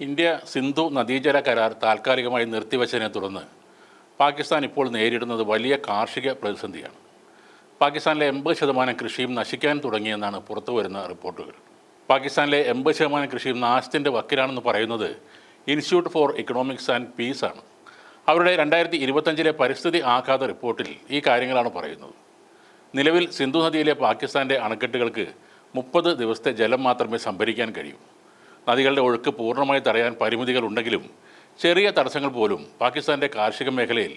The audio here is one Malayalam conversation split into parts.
ഇന്ത്യ സിന്ധു നദീജല കരാർ താൽക്കാലികമായി നിർത്തിവച്ചതിനെ തുടർന്ന് പാകിസ്ഥാൻ ഇപ്പോൾ നേരിടുന്നത് വലിയ കാർഷിക പ്രതിസന്ധിയാണ്. പാകിസ്ഥാനിലെ എൺപത് ശതമാനം കൃഷിയും നശിക്കാൻ തുടങ്ങിയെന്നാണ് പുറത്തു വരുന്ന റിപ്പോർട്ടുകൾ. പാകിസ്ഥാനിലെ എൺപത് ശതമാനം കൃഷിയും നാശത്തിന്റെ വക്കിലാണെന്ന് പറയുന്നത് institute for economics and peace ആണ്. അവരുടെ രണ്ടായിരത്തി ഇരുപത്തഞ്ചിലെ പരിസ്ഥിതി ആഘാത റിപ്പോർട്ടിൽ ഈ കാര്യങ്ങളാണ് പറയുന്നത്. നിലവിൽ സിന്ധു നദിയിലെ പാകിസ്ഥാന്റെ അണക്കെട്ടുകൾക്ക് മുപ്പത് ദിവസത്തെ ജലം മാത്രമേ സംഭരിക്കാൻ കഴിയൂ. നദികളുടെ ഒഴുക്ക് പൂർണമായി തടയാൻ പരിമിതികളുണ്ടെങ്കിലും ചെറിയ തടസ്സങ്ങൾ പോലും പാകിസ്ഥാന്റെ കാർഷിക മേഖലയിൽ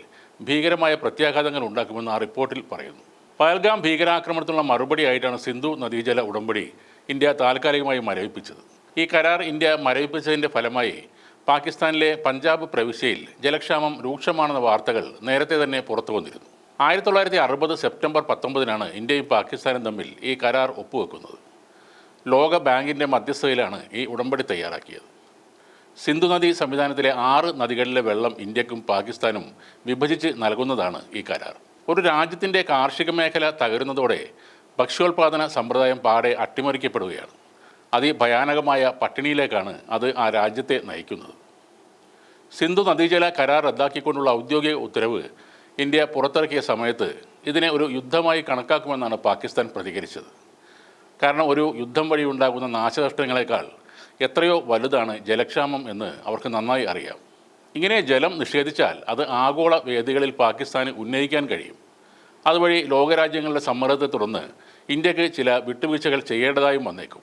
ഭീകരമായ പ്രത്യാഘാതങ്ങൾ ഉണ്ടാക്കുമെന്ന് ആ റിപ്പോർട്ടിൽ പറയുന്നു. പയൽഗാം ഭീകരാക്രമണത്തിനുള്ള മറുപടിയായിട്ടാണ് സിന്ധു നദീജല ഉടമ്പടി ഇന്ത്യ താൽക്കാലികമായി മരവിപ്പിച്ചത്. ഈ കരാർ ഇന്ത്യ മരവിപ്പിച്ചതിന്റെ ഫലമായി പാകിസ്ഥാനിലെ പഞ്ചാബ് പ്രവിശ്യയിൽ ജലക്ഷാമം രൂക്ഷമാണെന്ന വാർത്തകൾ നേരത്തെ തന്നെ പുറത്തു വന്നിരുന്നു. ആയിരത്തി തൊള്ളായിരത്തി അറുപത് സെപ്റ്റംബർ പത്തൊമ്പതിനാണ് ഇന്ത്യയും പാകിസ്ഥാനും തമ്മിൽ ഈ കരാർ ഒപ്പുവെക്കുന്നത്. ലോക ബാങ്കിന്റെ മധ്യസ്ഥതയിലാണ് ഈ ഉടമ്പടി തയ്യാറാക്കിയത്. സിന്ധു നദി സംവിധാനത്തിലെ ആറ് നദികളിലെ വെള്ളം ഇന്ത്യക്കും പാകിസ്ഥാനും വിഭജിച്ച് നൽകുന്നതാണ് ഈ കരാർ. ഒരു രാജ്യത്തിന്റെ കാർഷിക മേഖല തകരുന്നതോടെ ഭക്ഷ്യോൽപാദന സമ്പ്രദായം പാടെ അട്ടിമറിക്കപ്പെടുകയാണ്. അതിഭയാനകമായ പട്ടിണിയിലേക്കാണ് അത് ആ രാജ്യത്തെ നയിക്കുന്നത്. സിന്ധു നദീജല കരാർ റദ്ദാക്കിക്കൊണ്ടുള്ള ഔദ്യോഗിക ഉത്തരവ് ഇന്ത്യ പുറത്തിറക്കിയ സമയത്ത് ഇതിനെ ഒരു യുദ്ധമായി കണക്കാക്കുമെന്നാണ് പാകിസ്ഥാൻ പ്രതികരിച്ചത്. കാരണം ഒരു യുദ്ധം വഴി ഉണ്ടാകുന്ന നാശനഷ്ടങ്ങളെക്കാൾ എത്രയോ വലുതാണ് ജലക്ഷാമം എന്ന് അവർക്ക് നന്നായി അറിയാം. ഇങ്ങനെ ജലം നിഷേധിച്ചാൽ അത് ആഗോള വേദികളിൽ പാകിസ്ഥാന് ഉന്നയിക്കാൻ കഴിയും. അതുവഴി ലോകരാജ്യങ്ങളുടെ സമ്മർദ്ദത്തെ തുടർന്ന് ഇന്ത്യയ്ക്ക് ചില വിട്ടുവീഴ്ചകൾ ചെയ്യേണ്ടതായും വന്നേക്കും.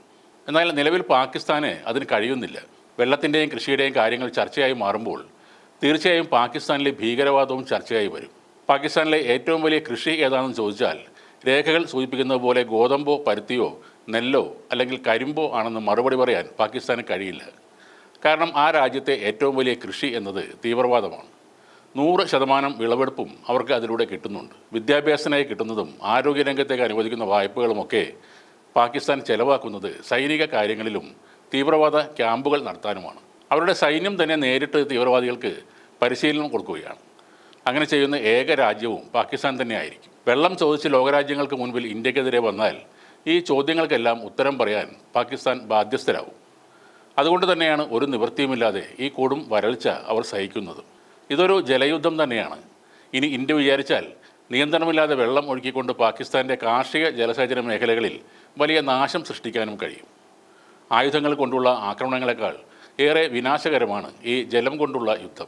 എന്നാൽ നിലവിൽ പാകിസ്ഥാന് അതിന് കഴിയുന്നില്ല. വെള്ളത്തിന്റെയും കൃഷിയുടെയും കാര്യങ്ങൾ ചർച്ചയായി മാറുമ്പോൾ തീർച്ചയായും പാകിസ്ഥാനിലെ ഭീകരവാദവും ചർച്ചയായി വരും. പാകിസ്ഥാനിലെ ഏറ്റവും വലിയ കൃഷി ഏതാണെന്ന് ചോദിച്ചാൽ രേഖകൾ സൂചിപ്പിക്കുന്നത് പോലെ ഗോതമ്പോ പരുത്തിയോ നെല്ലോ അല്ലെങ്കിൽ കരിമ്പോ ആണെന്ന് മറുപടി പറയാൻ പാകിസ്ഥാന് കഴിയില്ല. കാരണം ആ രാജ്യത്തെ ഏറ്റവും വലിയ കൃഷി എന്നത് തീവ്രവാദമാണ്. നൂറ് ശതമാനം വിളവെടുപ്പും അവർക്ക് അതിലൂടെ കിട്ടുന്നുണ്ട്. വിദ്യാഭ്യാസത്തിനായി കിട്ടുന്നതും ആരോഗ്യരംഗത്തേക്ക് അനുവദിക്കുന്ന വായ്പകളുമൊക്കെ പാകിസ്ഥാൻ ചെലവാക്കുന്നത് സൈനിക കാര്യങ്ങളിലും തീവ്രവാദ ക്യാമ്പുകൾ നടത്താനുമാണ്. അവരുടെ സൈന്യം തന്നെ നേരിട്ട് തീവ്രവാദികൾക്ക് പരിശീലനം കൊടുക്കുകയാണ്. അങ്ങനെ ചെയ്യുന്ന ഏക രാജ്യവും പാകിസ്ഥാൻ തന്നെയായിരിക്കും. വെള്ളം ചോദിച്ച് ലോകരാജ്യങ്ങൾക്ക് മുൻപിൽ ഇന്ത്യക്കെതിരെ വന്നാൽ ഈ ചോദ്യങ്ങൾക്കെല്ലാം ഉത്തരം പറയാൻ പാകിസ്ഥാൻ ബാധ്യസ്ഥരാകും. അതുകൊണ്ട് തന്നെയാണ് ഒരു നിവൃത്തിയുമില്ലാതെ ഈ കൂടും വരൾച്ച അവർ സഹിക്കുന്നത്. ഇതൊരു ജലയുദ്ധം തന്നെയാണ്. ഇനി ഇന്ത്യ വിചാരിച്ചാൽ നിയന്ത്രണമില്ലാതെ വെള്ളം ഒഴുക്കിക്കൊണ്ട് പാകിസ്ഥാന്റെ കാർഷിക ജലസേചന മേഖലകളിൽ വലിയ നാശം സൃഷ്ടിക്കാനും കഴിയും. ആയുധങ്ങൾ കൊണ്ടുള്ള ആക്രമണങ്ങളെക്കാൾ ഏറെ വിനാശകരമാണ് ഈ ജലം കൊണ്ടുള്ള യുദ്ധം.